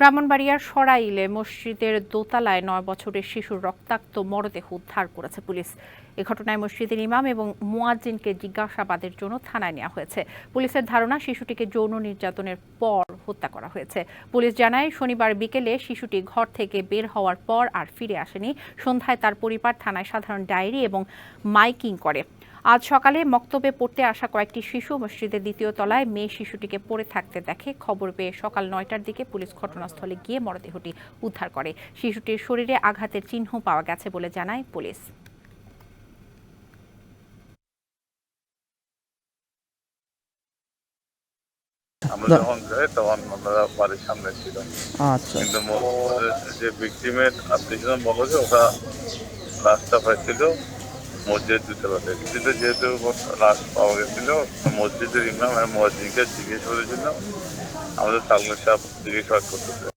ব্রাহ্মণবাড়িয়ার সরাইলে মসজিদের দোতলায় নয় বছরের শিশুর রক্তাক্ত মরদেহ উদ্ধার করেছে পুলিশ। এ ঘটনায় মসজিদের ইমাম এবং মুয়াজ্জিনকে জিজ্ঞাসাবাদের জন্য থানায় নেওয়া হয়েছে। পুলিশের ধারণা, শিশুটিকে যৌন নির্যাতনের পর হত্যা করা হয়েছে। পুলিশ জানায়, শনিবার বিকেলে শিশুটি ঘর থেকে বের হওয়ার পর আর ফিরে আসেনি। সন্ধ্যায় তার পরিবার থানায় সাধারণ ডায়েরি এবং মাইকিং করে। আজ সকালে মক্তবে পড়তে আসা কয়েকটি শিশু মসজিদের দ্বিতীয় তলায় মেয়ে শিশুটিকে পড়ে থাকতে দেখে খবর পেয়ে সকাল নয়টার দিকে পুলিশ ঘটনাস্থলে গিয়ে মরদেহটি উদ্ধার করে। শিশুটির শরীরে আঘাতের চিহ্ন পাওয়া গেছে বলে জানায় পুলিশ। আমরা যখন যাই তখন ওনারা বাড়ির সামনে ছিল। আচ্ছা। কিন্তু যে ভিক্টিমের আত্মীয় বলো যে ওরা রাস্তা পাইছিল মসজিদ দুতলাতে কিন্তু যেহেতু লাশ পাওয়া গেছিল, মসজিদের ইমাম মসজিদকে জিজ্ঞেস করেছিল, আমাদের তালমা সাহেব জিজ্ঞেস করতেছে